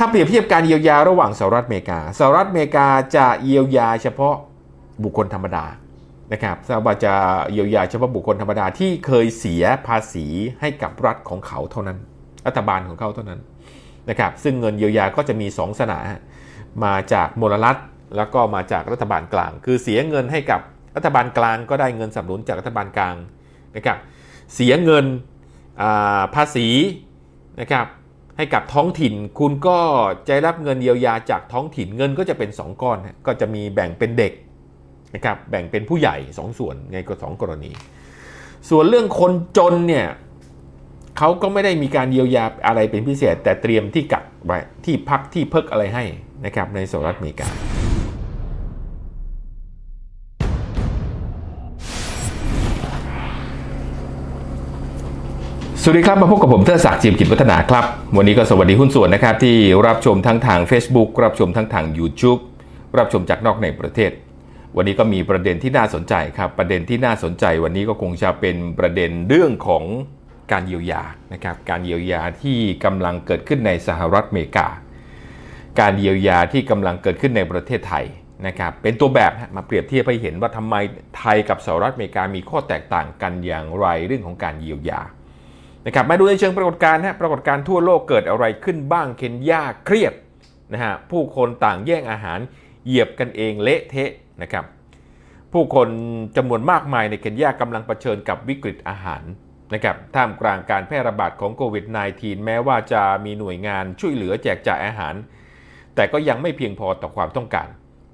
ถ้าเปรียบเทียบการเยียวยาระหว่างสหรัฐอเมริกาสหรัฐอเมริกาจะเยียวยาเฉพาะบุคคลธรรมดานะครับสหรัฐจะเยียวยาเฉพาะบุคคลธรรมดาที่เคยเสียภาษีให้กับรัฐของเขาเท่านั้น รัฐบาลของเขาเท่านั้นนะครับ ซึ่งเงินเยียวยาก็จะมี 2 สนา มาจากมลรัฐแล้วก็มาจากรัฐบาลกลาง คือเสียเงินให้กับรัฐบาลกลางก็ได้เงินสนับสนุนจากรัฐบาลกลางนะครับ เสียเงินภาษีนะครับ ให้กับท้องถิ่น คุณก็จะรับเงินเยียวยาจากท้องถิ่นเงินก็จะเป็น 2 ก้อน ก็จะมีแบ่งเป็นเด็กนะครับแบ่งเป็นผู้ใหญ่ 2ส่วนไงก็สองกรณี ส่วนเรื่องคนจนเนี่ยเขาก็ไม่ได้มีการเยียวยาอะไรเป็นพิเศษ แต่เตรียมที่กักไว้ที่พักที่เพิกอะไรให้นะครับในสหรัฐอเมริกา สวัสดีครับ มาพบกับผมเทอศักดิ์จิมกิจวัฒนาครับ วันนี้ก็สวัสดีหุ้นส่วนนะครับ ที่รับชมทั้งทาง Facebook รับชมทั้งทาง YouTube รับชมจากนอกในประเทศ วันนี้ก็มีประเด็นที่น่าสนใจครับ ประเด็นที่น่าสนใจวันนี้ก็คงจะเป็นประเด็นเรื่องของการเยียวยานะครับการเยียวยาที่กำลังเกิดขึ้นในสหรัฐอเมริกา การเยียวยาที่กำลังเกิดขึ้นในประเทศไทยนะครับเป็นตัวแบบมาเปรียบเทียบให้เห็นว่าทำไมไทยกับสหรัฐอเมริกามีข้อแตกต่างกันอย่างไรเรื่องของการเยียวยา นะครับมาดูในเชิงปรากฏการณ์นะปรากฏการณ์ทั่วโลกเกิดอะไรขึ้นบ้างเคนยาเครียดนะฮะผู้คนต่างแย่งอาหารเหยียบกันเองเละเทะนะครับผู้คนจำนวนมากมายในเคนยากำลังเผชิญกับวิกฤตอาหารนะครับท่ามกลางการแพร่ระบาดของโควิด -19 แม้ว่าจะมีหน่วยงานช่วยเหลือแจกจ่ายอาหาร แต่ก็ยังไม่เพียงพอต่อความต้องการ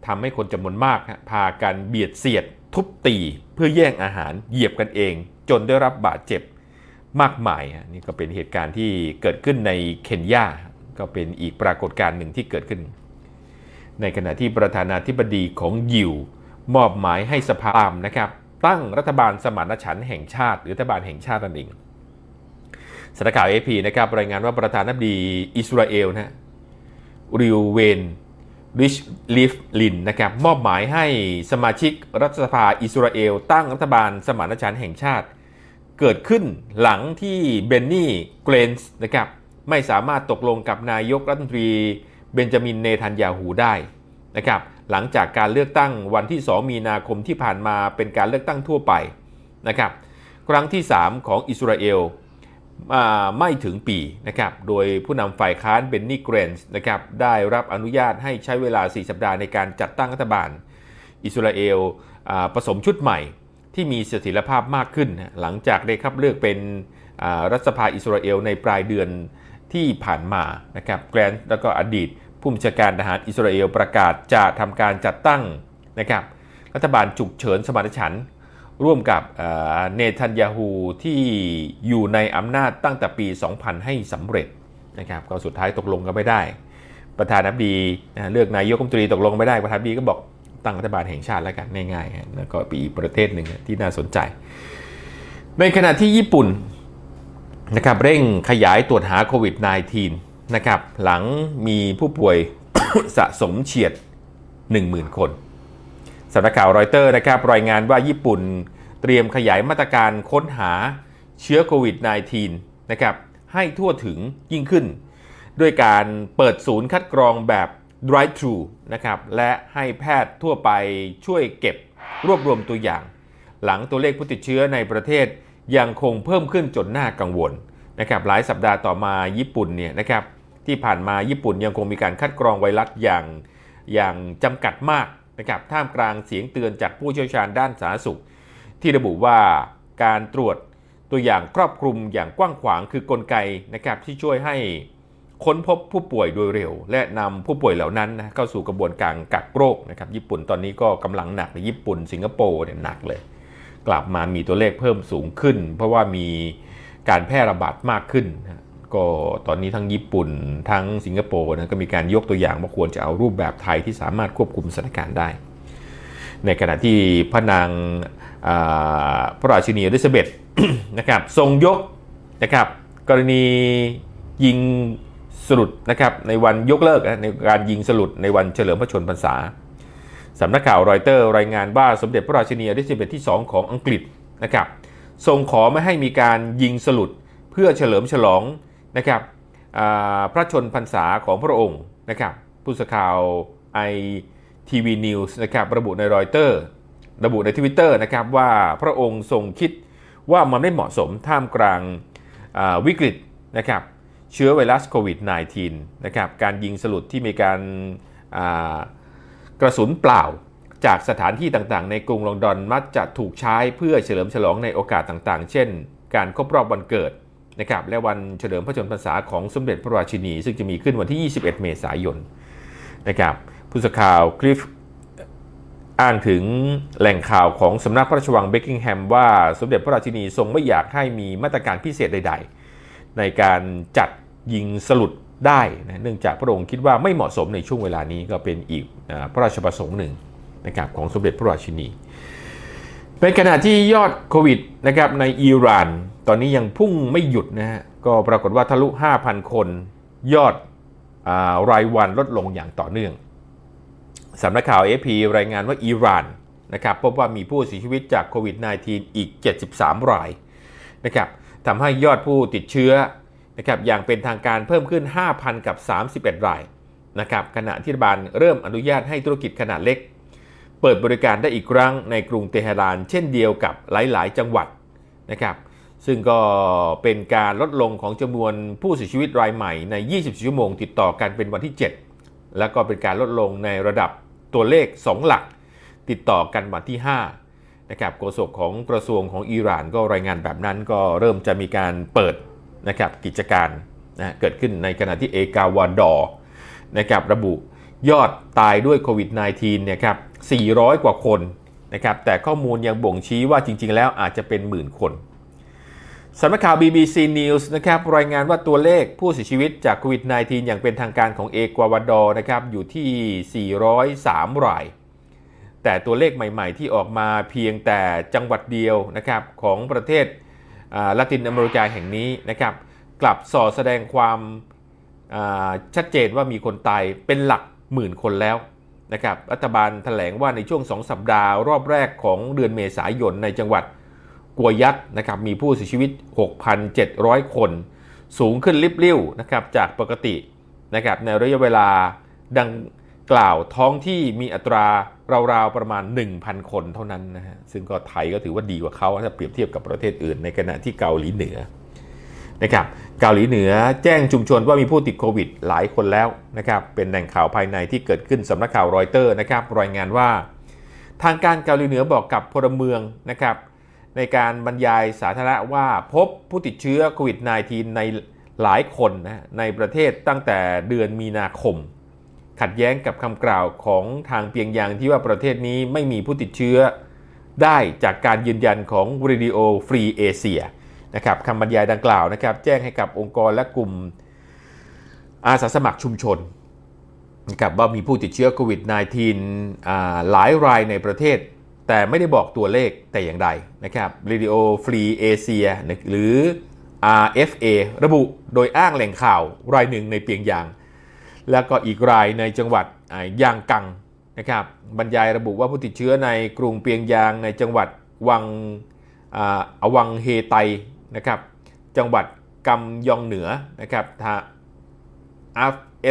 ทำให้คนจำนวนมากพากันเบียดเสียด ทุบตี เพื่อแย่งอาหารเหยียบกันเอง จนได้รับบาดเจ็บ มากมายฮะนี่ก็เป็นเหตุการณ์ที่เกิดขึ้นในเคนยาก็เป็นอีกปรากฏการณ์หนึ่งที่เกิดขึ้น ในขณะที่ประธานาธิบดีของยิวมอบหมายให้สภาอามนะครับ ตั้งรัฐบาลสมานฉันท์แห่งชาติ หรือรัฐบาลแห่งชาตินั่นเองสำนักข่าวเอพีนะครับรายงานว่าประธานาธิบดีอิสราเอลนะฮะริวเวนริชลิฟลินนะครับมอบหมายให้สมาชิกรัฐสภาอิสราเอล ตั้งรัฐบาลสมานฉันท์แห่งชาติ เกิดขึ้นหลังที่เบนนี่เกรนส์นะครับไม่สามารถตกลงกับนายกรัฐมนตรีเบนจามินเนทันยาหูได้นะครับหลังจากการเลือกตั้งวันที่ 2 มีนาคมที่ผ่านมาเป็นการเลือกตั้งทั่วไปนะครับครั้งที่ 3 ของอิสราเอลอไม่ถึงปีนะครับโดยผู้นำฝ่ายค้านเบนนี่เกรนส์นะครับได้รับอนุญาตให้ใช้เวลา 4 สัปดาห์ในการจัดตั้งรัฐบาล อิสราเอลอผสมชุดใหม่ ที่มีเสถียรภาพมากขึ้น หลังจากได้ครับเลือกเป็นรัฐสภาอิสราเอลในปลายเดือนที่ผ่านมานะครับแกรนด์แล้วก็อดีตผู้บัญชาการทหารอิสราเอลประกาศจะทำการจัดตั้งนะครับรัฐบาลฉุกเฉินสมานฉันท์ร่วมกับเนทันยาฮูที่อยู่ในอำนาจตั้งแต่ปี 2000 ให้สำเร็จนะครับก็สุดท้ายตกลงกันไม่ได้ ประธานาธิบดีเลือกนายกรัฐมนตรีตกลงไม่ได้ประธานาธิบดีก็บอก ตั้งรัฐบาลแห่งชาติแล้วกันง่ายๆแล้วก็ปีกประเทศหนึ่งที่น่าสนใจ ในขณะที่ญี่ปุ่นนะครับเร่งขยายตรวจหาโควิด -19 นะครับหลังมีผู้ป่วยสะสมเฉียด 10,000 คนสำนักข่าวรอยเตอร์นะครับรายงานว่าญี่ปุ่นเตรียมขยายมาตรการค้นหาเชื้อโควิด -19 นะครับให้ทั่วถึงยิ่งขึ้น ด้วยการเปิดศูนย์คัดกรองแบบ drive-thru นะครับและให้แพทย์ทั่วไปช่วยเก็บรวบรวมตัวอย่าง หลังตัวเลขผู้ติดเชื้อในประเทศยังคงเพิ่มขึ้นจนน่ากังวลนะครับหลายสัปดาห์ต่อมาญี่ปุ่นเนี่ยนะครับที่ผ่านมาญี่ปุ่นยังคงมีการคัดกรองไวรัสอย่างอย่างจำกัดมากนะครับท่ามกลางเสียงเตือนจากผู้เชี่ยวชาญด้านสาธารณสุข ที่ระบุว่าการตรวจตัวอย่างครอบคลุมอย่างกว้างขวางคือกลไกนะครับที่ช่วยให้ ค้นพบผู้ป่วยโดยเร็ว และนำผู้ป่วยเหล่านั้นนะเข้าสู่กระบวนการกักโรคนะครับญี่ปุ่นตอนนี้ก็กำลังหนักในญี่ปุ่น สิงคโปร์เนี่ยหนักเลย กลับมามีตัวเลขเพิ่มสูงขึ้น เพราะว่ามีการแพร่ระบาดมากขึ้นนะก็ตอนนี้ทั้งญี่ปุ่นทั้งสิงคโปร์นะก็มีการยกตัวอย่างว่าควรจะเอารูปแบบไทยที่สามารถควบคุมสถานการณ์ได้ ในขณะที่พระนางพระราชินีอลิซาเบธนะครับทรงยกนะครับกรณียิง สลุดนะครับในวันยกเลิกในการยิงสลุดในวันเฉลิมพระชนพรรษาสำนักข่าวรอยเตอร์รายงานว่าสมเด็จพระราชินีอลิซาเบธที่ 2 ของอังกฤษนะครับทรงขอไม่ให้มีการยิงสลุดเพื่อเฉลิมฉลองนะครับพระชนพรรษาของพระองค์นะครับผู้สื่อข่าวไอทีวีนิวส์นะครับระบุในรอยเตอร์ระบุในทวิตเตอร์นะครับว่าพระองค์ทรงคิดว่ามันไม่เหมาะสมท่ามกลางวิกฤตนะครับ เชื้อไวรัสโควิด -19 นะครับ การยิงสลุดที่มีการกระสุนเปล่าจากสถานที่ต่างๆ ในกรุงลอนดอนมักจะถูกใช้เพื่อเฉลิมฉลองในโอกาสต่างๆ เช่น การครบรอบวันเกิดนะครับและวันเฉลิมพระชนมพรรษาของสมเด็จพระราชินี ซึ่งจะมีขึ้นวันที่ 21 เมษายนนะครับผู้สื่อข่าวคลิฟอ้างถึงแหล่งข่าวของสำนักพระราชวังเบกกิงแฮมว่าสมเด็จพระราชินีทรงไม่อยากให้มีมาตรการพิเศษใด ๆ ในการจัด ยิงสลุดได้นะเนื่องจากพระองค์คิดว่าไม่เหมาะสมในช่วงเวลานี้ก็เป็นอีกพระราชประสงค์หนึ่งนะครับของสมเด็จพระราชินีในขณะที่ยอดโควิดนะครับในอิหร่าน ตอนนี้ยังพุ่งไม่หยุดนะฮะก็ปรากฏว่าทะลุ 5,000 คน ยอดอารายวันลดลงอย่างต่อเนื่องสำนักข่าว AP รายงานว่าอิหร่านนะครับพบว่ามีผู้เสียชีวิตจากโควิด -19 อีก 73 รายนะครับทำให้ยอดผู้ติดเชื้อ นะครับอย่างเป็นทางการเพิ่มขึ้น 5,000 กับ 31 รายนะครับขณะที่รัฐบาลเริ่มอนุญาตให้ธุรกิจขนาดเล็ก เปิดบริการได้อีกครั้งในกรุงเตหะราน เช่นเดียวกับหลาย ๆ จังหวัดนะครับซึ่งก็เป็นการลดลงของจำนวนผู้เสียชีวิตรายใหม่ใน 24 ชั่วโมงติดต่อกันเป็นวันที่ 7 แล้วก็เป็นการลดลงในระดับตัวเลข 2 หลัก ติดต่อกันวันที่ 5นะครับโฆษกของกระทรวงของอิหร่านก็รายงานแบบนั้นก็เริ่มจะมีการเปิด นะครับกิจการนะเกิดขึ้นในขณะที่เอกาวาดอร์นะครับระบุยอดตายด้วยโควิด -19 เนี่ยครับ400 กว่าคนนะครับแต่ข้อมูลยังบ่งชี้ว่าจริง ๆ แล้วอาจจะเป็นหมื่นคนสำนักข่าว BBC News นะครับรายงานว่าตัวเลขผู้เสียชีวิตจากโควิด -19 อย่างเป็นทางการของเอกวาดอร์นะครับอยู่ที่ 403 ราย แต่ตัวเลขใหม่ ๆ ที่ออกมาเพียงแต่จังหวัดเดียวนะครับของประเทศ ละตินอเมริกาแห่งนี้นะครับ กลับส่อแสดงความชัดเจนว่ามีคนตายเป็นหลักหมื่นคนแล้วนะครับรัฐบาลแถลงว่าในช่วง 2 สัปดาห์ รอบแรกของเดือนเมษายนในจังหวัดกัวยัดนะครับมีผู้เสียชีวิต 6,700 คน สูงขึ้นลิบลิ่วนะครับจากปกตินะครับในระยะเวลาดัง กล่าวท้องที่มีอัตราราวๆประมาณ 1,000 คนเท่านั้นนะฮะซึ่งก็ไทยก็ถือว่าดีกว่าเขาถ้าเปรียบเทียบกับประเทศอื่น ในขณะที่เกาหลีเหนือนะครับเกาหลีเหนือแจ้งชุมชนว่ามีผู้ติดโควิดหลายคนแล้วนะครับเป็นแหล่งข่าวภายในที่เกิดขึ้นสำนักข่าวรอยเตอร์นะครับรายงานว่า ทางการเกาหลีเหนือบอกกับพลเมืองนะครับในการบรรยายสาธารณะว่าพบผู้ติดเชื้อโควิด -19 ในหลายคนนะในประเทศตั้งแต่เดือนมีนาคม ขัดแย้งกับคำกล่าวของทางเปียงยางที่ว่าประเทศนี้ไม่มีผู้ติดเชื้อ ได้จากการยืนยันของ Radio Free Asia นะครับคำบรรยายดังกล่าวนะครับ แจ้งให้กับองค์กรและกลุ่มอาสาสมัครชุมชนนะครับว่ามีผู้ติดเชื้อโควิด -19 อ่าหลายรายในประเทศ แต่ไม่ได้บอกตัวเลขแต่อย่างใดนะครับ Radio Free Asia นะหรือ RFA ระบุโดยอ้างแหล่งข่าวรายหนึ่งในเปียงยาง แล้วก็อีกรายในจังหวัดยางกังนะครับบรรยายระบุว่าผู้ติดเชื้อในกรุงเปียงยางในจังหวัดวังอวังเฮไตนะครับจังหวัดกำยองเหนือนะครับทา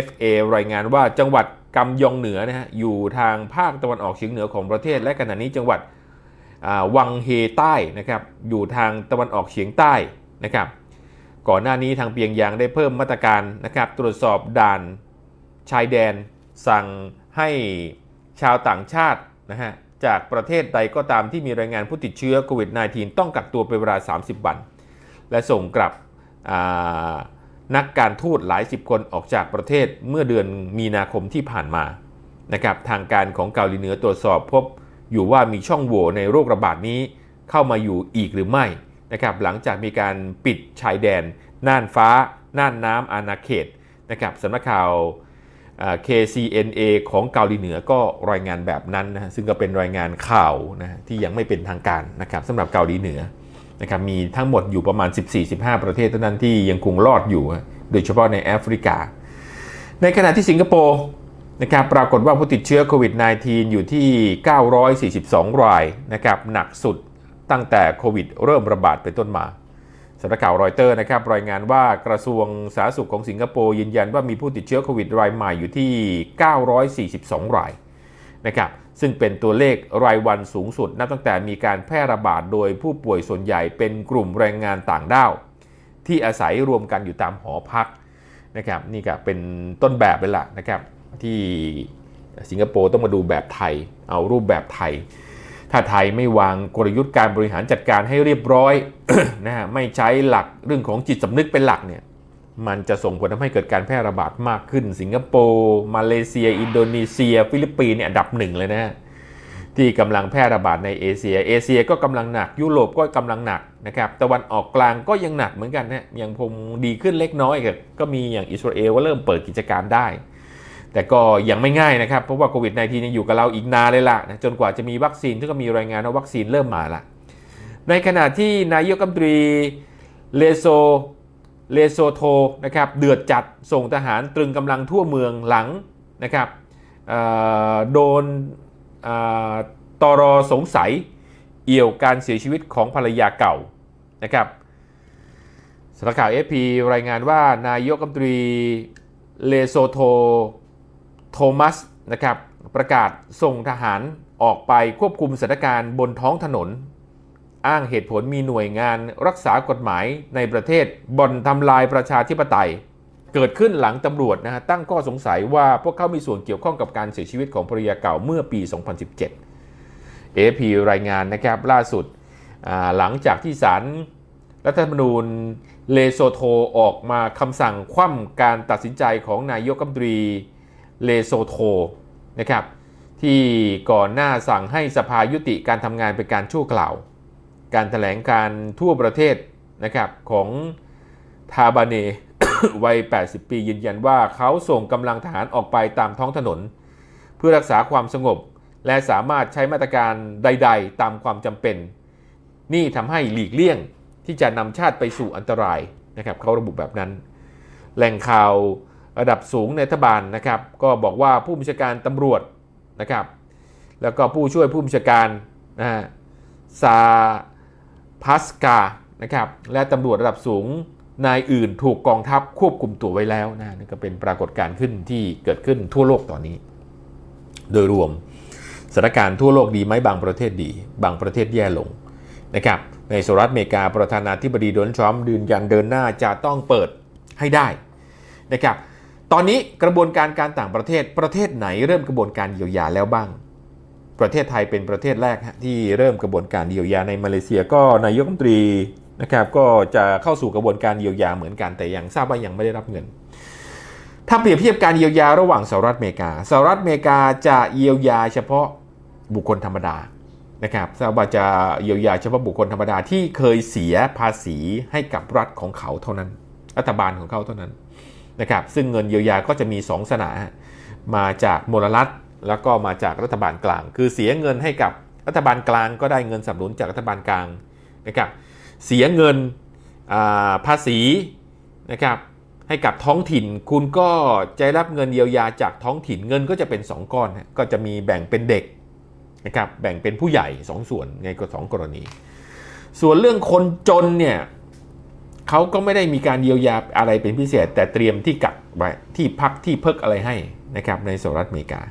FA รายงานว่าจังหวัดกำยองเหนือนะฮะอยู่ทางภาคตะวันออกเฉียงเหนือของประเทศ และขณะนี้จังหวัดวังเฮใต้นะครับอยู่ทางตะวันออกเฉียงใต้นะครับก่อนหน้านี้ทางเปียงยางได้เพิ่มมาตรการนะครับตรวจสอบด่าน ชายแดน สั่งให้ชาวต่างชาตินะฮะจากประเทศใดก็ตามที่มีรายงานผู้ติดเชื้อโควิด -19 ต้องกักตัวเป็นเวลา 30 วัน และส่งกลับนักการทูตหลายสิบคนออกจากประเทศเมื่อเดือนมีนาคมที่ผ่านมานะครับทางการของเกาหลีเหนือตรวจสอบพบอยู่ว่ามีช่องโหว่ในโรคระบาดนี้เข้ามาอยู่อีกหรือไม่นะครับหลังจากมีการปิดชายแดน น่านฟ้า น่านน้ำอาณาเขตนะครับสำนักข่าว KCNA ของเกาหลีเหนือก็รายงานแบบนั้นนะซึ่งก็เป็นรายงานข่าวนะที่ยังไม่เป็นทางการนะครับสำหรับเกาหลีเหนือนะครับมีทั้งหมดอยู่ประมาณ 14-15 ประเทศเท่านั้นที่ยังคงรอดอยู่ โดยเฉพาะในแอฟริกา ในขณะที่สิงคโปร์นะครับปรากฏว่าผู้ติดเชื้อโควิด -19 อยู่ที่ 942 รายนะครับหนักสุดตั้งแต่โควิดเริ่มระบาดเป็นต้นมา สำนักข่าวรอยเตอร์นะครับรายงานว่ากระทรวงสาธารณสุขของสิงคโปร์ยืนยันว่ามีผู้ติดเชื้อโควิดรายใหม่อยู่ที่ 942 รายนะครับซึ่งเป็นตัวเลขรายวันสูงสุดนับตั้งแต่มีการแพร่ระบาดโดยผู้ป่วยส่วนใหญ่เป็นกลุ่มแรงงานต่างด้าว ที่อาศัยรวมกันอยู่ตามหอพักนะครับนี่ก็เป็นต้นแบบเลยล่ะนะครับที่สิงคโปร์ต้องมาดูแบบไทย เอารูปแบบไทย ถ้าไทยไม่วางกลยุทธ์การบริหารจัดการให้เรียบร้อยนะฮะไม่ใช้หลักเรื่องของจิตสำนึกเป็นหลักเนี่ยมันจะส่งผลทำให้เกิดการแพร่ระบาดมากขึ้น สิงคโปร์มาเลเซีย อินโดนีเซีย ฟิลิปปินส์เนี่ยดับหนึ่งเลยนะฮะที่กำลังแพร่ระบาดในเอเชีย เอเชียก็กำลังหนัก ยุโรปก็กำลังหนักนะครับ ตะวันออกกลางก็ยังหนักเหมือนกันนะยังคงดีขึ้นเล็กน้อยก็ก็มีอย่างอิสราเอลว่าเริ่มเปิดกิจการได้ แต่ก็ยังไม่ง่ายนะครับ เพราะว่าโควิด -19 ยังอยู่กับเราอีกนานเลยล่ะนะจนกว่าจะมีวัคซีนที่ก็มีรายงานว่าวัคซีนเริ่มมาละในขณะที่นายกรัฐมนตรีเลโซเลโซโทนะครับเดือดจัดส่งทหารตรึงกำลังทั่วเมืองหลังนะครับโดนตรอสงสัยเอี่ยวการเสียชีวิตของภรรยาเก่านะครับสำนักข่าวเอพีรายงานว่านายกรัฐมนตรีเลโซโท โทมัสนะครับประกาศส่งทหารออกไปควบคุมสถานการณ์บนท้องถนน อ้างเหตุผลมีหน่วยงานรักษากฎหมายในประเทศบ่อนทำลายประชาธิปไตย เกิดขึ้นหลังตำรวจนะฮะตั้งข้อสงสัยว่าพวกเขามีส่วนเกี่ยวข้องกับการเสียชีวิตของภรรยาเก่าเมื่อปี 2017 AFP รายงานนะครับล่าสุดหลังจากที่ศาลรัฐธรรมนูญเลโซโทออกมาคำสั่งคว่ำการตัดสินใจของนายกรัฐมนตรี เลโซโทนะครับที่ก่อนหน้าสั่งให้สภายุติการทำงานเป็นการชั่วคราว การถแถลงการทั่วประเทศนะครับของทาบาเนวัย 80 ปียืนยันว่าเขาส่งกำลังทหารออกไปตามท้องถนน เพื่อรักษาความสงบ และสามารถใช้มาตรการใด ๆ ตามความจำเป็น นี่ทำให้หลีกเลี่ยงที่จะนำชาติไปสู่อันตรายนะครับเขาระบุแบบนั้น แหล่งข่าว ระดับสูงในรัฐบาลนะครับ ก็บอกว่าผู้บัญชาการตำรวจนะครับ แล้วก็ผู้ช่วยผู้บัญชาการนะฮะซาพัสกานะครับ และตำรวจระดับสูงนายอื่นถูกกองทัพควบคุมตัวไว้แล้วนะนี่ก็เป็นปรากฏการณ์ขึ้นที่เกิดขึ้นทั่วโลกตอนนี้ โดยรวมสถานการณ์ทั่วโลกดีไหมบางประเทศดี บางประเทศแย่ลงนะครับในสหรัฐอเมริกาประธานาธิบดีโดนัลด์ทรัมป์ยืนยันเดินหน้าจะต้องเปิดให้ได้นะครับ ตอนนี้กระบวนการการต่างประเทศประเทศไหนเริ่มกระบวนการเยียวยาแล้วบ้าง ประเทศไทยเป็นประเทศแรกที่เริ่มกระบวนการเยียวยาในมาเลเซียก็นายกรัฐมนตรีนะครับก็จะเข้าสู่กระบวนการเยียวยาเหมือนกันแต่ยังทราบว่ายังไม่ได้รับเงิน ถ้าเปรียบเทียบการเยียวยาระหว่างสหรัฐอเมริกาสหรัฐอเมริกาจะเยียวยาเฉพาะบุคคลธรรมดานะครับทราบว่าจะเยียวยาเฉพาะบุคคลธรรมดาที่เคยเสียภาษีให้กับรัฐของเขาเท่านั้น รัฐบาลของเขาเท่านั้น นะครับซึ่งเงินเยียวยาก็จะมี 2 สนา มาจากมลรัฐแล้วก็มาจากรัฐบาลกลาง คือเสียเงินให้กับรัฐบาลกลางก็ได้เงินสนับสนุนจากรัฐบาลกลางนะครับเสียเงินภาษีนะครับให้กับท้องถิ่นคุณก็จะรับเงินเยียวยาจากท้องถิ่นเงินก็จะเป็น 2 ก้อน ก็จะมีแบ่งเป็นเด็กนะครับแบ่งเป็นผู้ใหญ่ 2 ส่วนไงก็สองกรณี ส่วนเรื่องคนจนเนี่ย เขาก็ไม่ได้มีการเยียวยาอะไรเป็นพิเศษ แต่เตรียมที่กักไว้ที่พักที่เพิกอะไรให้นะครับในสหรัฐอเมริกา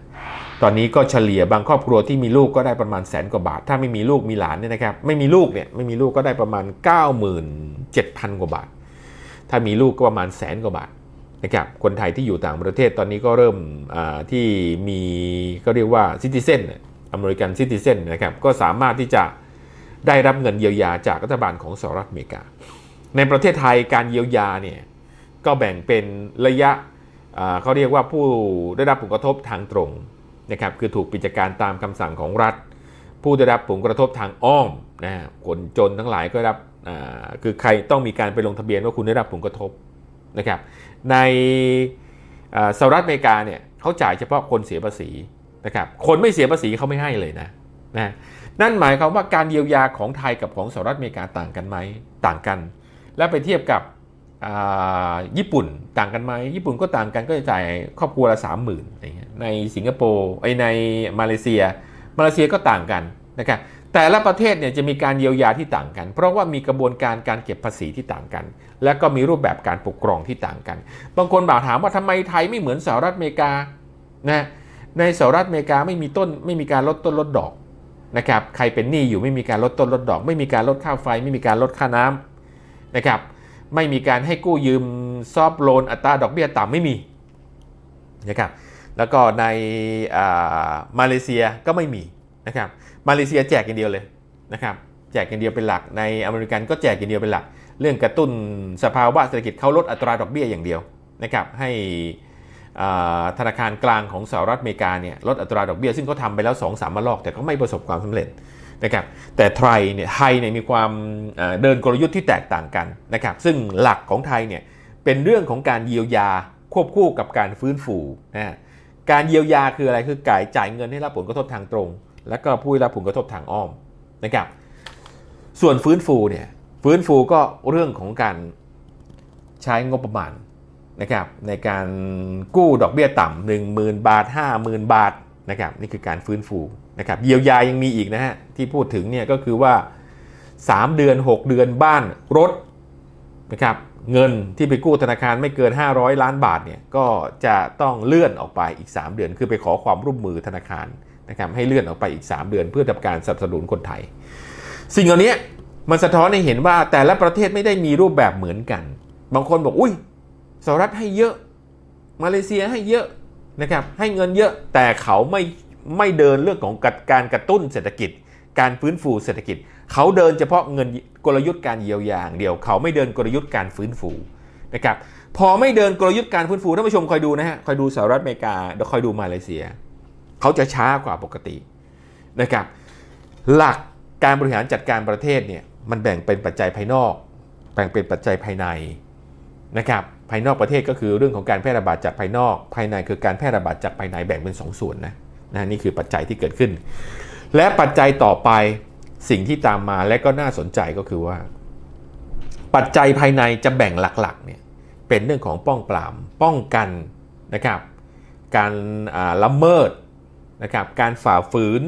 ตอนนี้ก็เฉลี่ยบางครอบครัวที่มีลูกก็ได้ประมาณแสนกว่าบาท ถ้าไม่มีลูกมีหลานเนี่ยนะครับไม่มีลูกเนี่ยไม่มีลูกก็ได้ประมาณ 97,000 กว่าบาท ถ้ามีลูกก็ประมาณแสนกว่าบาทนะครับคนไทยที่อยู่ต่างประเทศตอนนี้ก็เริ่มที่มีก็เรียกว่าซิติเซนอเมริกันซิติเซนนะครับก็สามารถที่จะได้รับเงินเยียวยาจากรัฐบาลของสหรัฐอเมริกา ในประเทศไทยการเยียวยาเนี่ยก็แบ่งเป็นระยะเขาเรียกว่าผู้ได้รับผลกระทบทางตรงนะครับคือถูกปิจการตามคำสั่งของรัฐ ผู้ได้รับผลกระทบทางอ้อมนะคนจนทั้งหลายก็ได้รับคือใครต้องมีการไปลงทะเบียนว่าคุณได้รับผลกระทบนะครับในสหรัฐอเมริกาเนี่ยเขาจ่ายเฉพาะคนเสียภาษีนะครับคนไม่เสียภาษีเขาไม่ให้เลยนะนะนั่นหมายความว่าการเยียวยาของไทยกับของสหรัฐอเมริกาต่างกันไหมต่างกัน แล้วไปเทียบกับญี่ปุ่นต่างกันไหมญี่ปุ่นก็ต่างกันก็จะจ่ายครอบครัวละสามหมื่นอะไรเงี้ยในสิงคโปร์ไอในมาเลเซีย มาเลเซียก็ต่างกันนะครับแต่ละประเทศเนี่ยจะมีการเยียวยาที่ต่างกัน เพราะว่ามีกระบวนการการเก็บภาษีที่ต่างกัน และก็มีรูปแบบการปกครองที่ต่างกัน บางคนบอกถามว่าทำไมไทยไม่เหมือนสหรัฐอเมริกานะในสหรัฐอเมริกาไม่มีต้นไม่มีการลดต้นลดดอกนะครับใครเป็นหนี้อยู่ไม่มีการลดต้นลดดอก ไม่มีการลดค่าไฟ ไม่มีการลดค่าน้ำ นะครับไม่มีการให้กู้ยืมซอฟโลนอัตราดอกเบี้ยต่ำไม่มีนะครับแล้วก็ในมาเลเซียก็ไม่มีนะครับมาเลเซียแจกอย่างเดียวเลยนะครับแจกอย่างเดียวเป็นหลักในอเมริกันก็แจกอย่างเดียวเป็นหลัก เรื่องกระตุ้นสภาวะเศรษฐกิจเขาลดอัตราดอกเบี้ยอย่างเดียวนะครับให้ธนาคารกลางของสหรัฐอเมริกาเนี่ยลดอัตราดอกเบี้ยซึ่งเขาทำไปแล้ว2อสามมาลอกแต่ก็ไม่ประสบความสำเร็จ นะครับแต่ไทยเนี่ยไทยเนี่ยมีความเดินกลยุทธ์ที่แตกต่างกันนะครับซึ่งหลักของไทยเนี่ยเป็นเรื่องของการเยียวยาควบคู่กับการฟื้นฟูนะการเยียวยาคืออะไรคือก่ายจ่ายเงินให้รับผลกระทบทางตรง และก็ผู้รับผลกระทบทางอ้อมนะครับส่วนฟื้นฟูเนี่ยฟื้นฟูก็เรื่องของการใช้งบประมาณนะครับในการกู้ดอกเบี้ยต่ำหนึ่งหมื่นบาท50,000บาทนะครับนี่คือการฟื้นฟู นะครับเยียวยายังมีอีกนะฮะที่พูดถึงเนี่ยก็คือว่า 3 เดือน 6 เดือนบ้านรถนะครับเงินที่ไปกู้ธนาคารไม่เกิน 500 ล้านบาทเนี่ยก็จะต้องเลื่อนออกไปอีก 3 เดือน คือไปขอความร่วมมือธนาคารนะครับให้เลื่อนออกไปอีก 3 เดือน เพื่อทำการสนับสนุนคนไทย สิ่งเหล่านี้มันสะท้อนให้เห็นว่าแต่ละประเทศไม่ได้มีรูปแบบเหมือนกัน บางคนบอกอุ้ยสหรัฐให้เยอะ มาเลเซียให้เยอะนะครับให้เงินเยอะแต่เขาไม่ ไม่เดินเรื่องของการกระตุ้นเศรษฐกิจ การฟื้นฟูเศรษฐกิจ เขาเดินเฉพาะเงินกลยุทธ์การเยียวยาอย่างเดียว เขาไม่เดินกลยุทธ์การฟื้นฟูนะครับพอไม่เดินกลยุทธ์การฟื้นฟูท่านผู้ชมคอยดูนะฮะคอยดูสหรัฐอเมริกาเดี๋ยวคอยดูมาเลเซีย เขาจะช้ากว่าปกตินะครับหลักการบริหารจัดการประเทศเนี่ยมันแบ่งเป็นปัจจัยภายนอก แบ่งเป็นปัจจัยภายในนะครับภายนอกประเทศก็คือเรื่องของการแพร่ระบาดจากภายนอก ภายในคือการแพร่ระบาดจากภายในแบ่งเป็นสองส่วนนะ นะนี่คือปัจจัยที่เกิดขึ้น และปัจจัยต่อไปสิ่งที่ตามมาและก็น่าสนใจก็คือว่า ปัจจัยภายในจะแบ่งหลักๆเนี่ยเป็นเรื่องของป้องปรามป้องกันนะครับ การละเมิดนะครับการฝ่าฝืน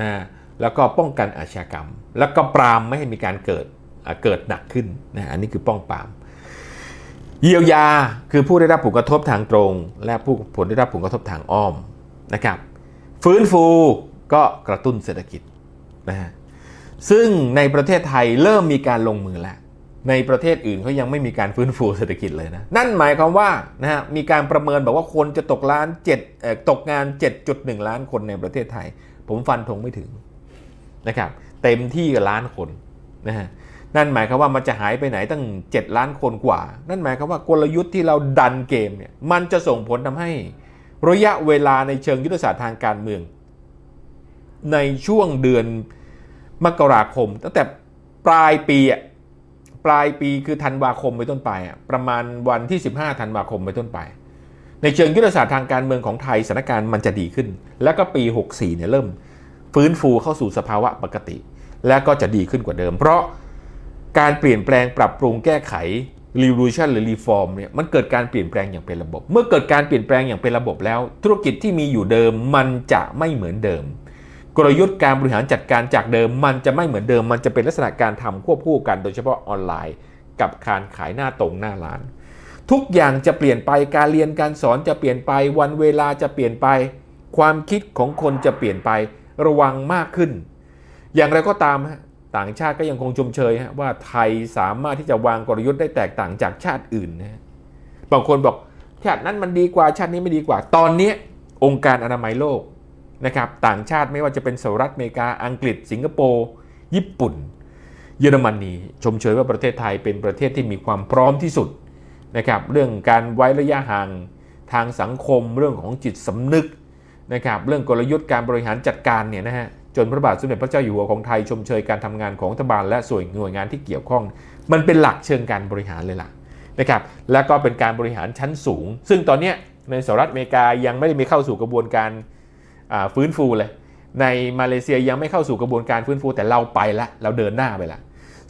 อ่าแล้วก็ป้องกันอาชญากรรม แล้วก็ปรามไม่ให้มีการเกิดเกิดหนักขึ้นนะอันนี้คือป้องปราม เยียวยาคือผู้ได้รับผลกระทบทางตรง และผู้ผลได้รับผลกระทบทางอ้อมนะครับ ฟื้นฟูก็กระตุ้นเศรษฐกิจนะฮะซึ่งในประเทศไทยเริ่มมีการลงมือแล้ว ในประเทศอื่นเขายังไม่มีการฟื้นฟูเศรษฐกิจเลยนะ นั่นหมายความว่านะฮะมีการประเมินบอกว่าคนจะตกล้าน7เอ่อตกงาน 7.1 ล้านคนในประเทศไทย ผมฟันธงไม่ถึงนะครับเต็มที่กับล้านคนนะฮะนั่นหมายความว่ามันจะหายไปไหนตั้ง 7 ล้านคนกว่า นั่นหมายความว่ากลยุทธ์ที่เราดันเกมเนี่ยมันจะส่งผลทำให้ ระยะเวลาในเชิงยุทธศาสตร์ทางการเมือง ในช่วงเดือนมกราคม ตั้งแต่ปลายปีอะปลายปีคือธันวาคมไปต้นไปอะประมาณวันที่ 15ธันวาคมไปต้นไป ในเชิงยุทธศาสตร์ทางการเมืองของไทยสถานการณ์มันจะดีขึ้น แล้วก็ปี 64เนี่ยเริ่ม ฟื้นฟูเข้าสู่สภาวะปกติ และก็จะดีขึ้นกว่าเดิม เพราะการเปลี่ยนแปลงปรับปรุงแก้ไข revolution หรือ reform เนี่ยมันเกิดการเปลี่ยนแปลงอย่างเป็นระบบ เมื่อเกิดการเปลี่ยนแปลงอย่างเป็นระบบแล้ว ธุรกิจที่มีอยู่เดิมมันจะไม่เหมือนเดิม กลยุทธ์การบริหารจัดการจากเดิม มันจะไม่เหมือนเดิม มันจะเป็นลักษณะการทำควบคู่กัน โดยเฉพาะออนไลน์ กับการขายหน้าตรงหน้าร้าน ทุกอย่างจะเปลี่ยนไปการเรียนการสอนจะเปลี่ยนไปวันเวลาจะเปลี่ยนไป ความคิดของคนจะเปลี่ยนไประวังมากขึ้น อย่างไรก็ตามฮะ ต่างชาติก็ยังคงชมเชยฮะว่าไทยสามารถที่จะวางกลยุทธ์ได้แตกต่างจากชาติอื่นนะบางคนบอกชาตินั้นมันดีกว่าชาตินี้ไม่ดีกว่า ตอนนี้องค์การอนามัยโลกนะครับต่างชาติไม่ว่าจะเป็นสหรัฐอเมริกาอังกฤษ สิงคโปร์ญี่ปุ่น เยอรมนีชมเชยว่าประเทศไทยเป็นประเทศที่มีความพร้อมที่สุดนะครับเรื่องการไว้ระยะห่างทางสังคมเรื่องของจิตสำนึกนะครับเรื่องกลยุทธ์การบริหารจัดการเนี่ยนะฮะ จนพระบาทสมเด็จพระเจ้าอยู่หัวของไทยชมเชยการทำงานของรัฐบาลและส่วนหน่วยงานที่เกี่ยวข้อง มันเป็นหลักเชิงการบริหารเลยล่ะนะครับและก็เป็นการบริหารชั้นสูง ซึ่งตอนนี้ในสหรัฐอเมริกายังไม่ได้มีเข้าสู่กระบวนการฟื้นฟูเลย ในมาเลเซียยังไม่เข้าสู่กระบวนการฟื้นฟูแต่เราไปละเราเดินหน้าไปละ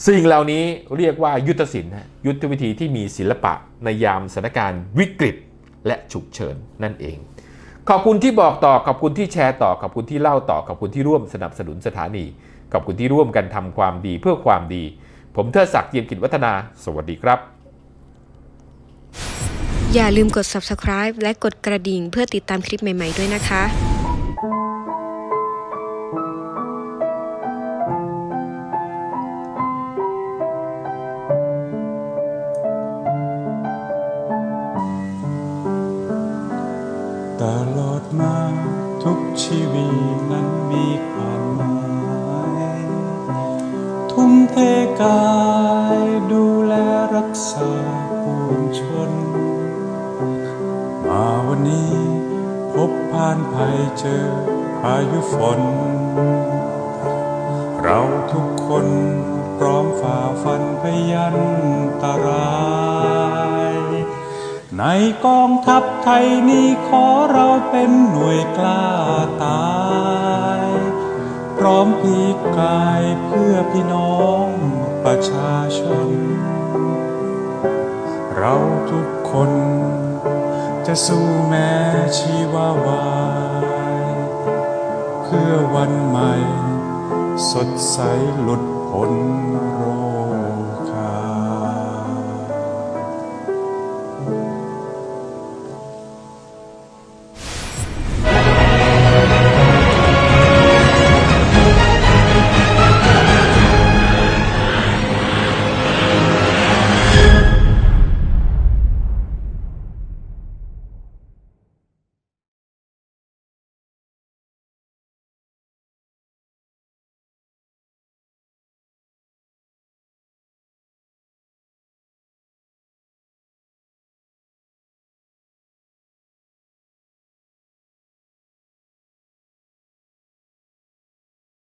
สิ่งเหล่านี้เรียกว่ายุทธศิลป์ยุทธวิธีที่มีศิลปะในยามสถานการณ์วิกฤตและฉุกเฉินนั่นเอง ขอบคุณที่บอกต่อ ขอบคุณที่แชร์ต่อ ขอบคุณที่เล่าต่อ ขอบคุณที่ร่วมสนับสนุนสถานี ขอบคุณที่ร่วมกันทำความดีเพื่อความดี ผมเทิดศักดิ์เยี่ยมกิจวัฒนา สวัสดีครับ อย่าลืมกด subscribe และกดกระดิ่งเพื่อติดตามคลิปใหม่ ๆ ด้วยนะคะ วันนี้ พบผ่านภัยเจอพายุฝน เราทุกคนพร้อมฝ่าฟันพยันตราย ในกองทัพไทยนี้ขอเราเป็นหน่วยกล้าตาย พร้อมพีกายเพื่อพี่น้องประชาชน เราทุกคน จะสู้แม้ชีวาวายเพื่อวันใหม่ สดใสหลุดพ้น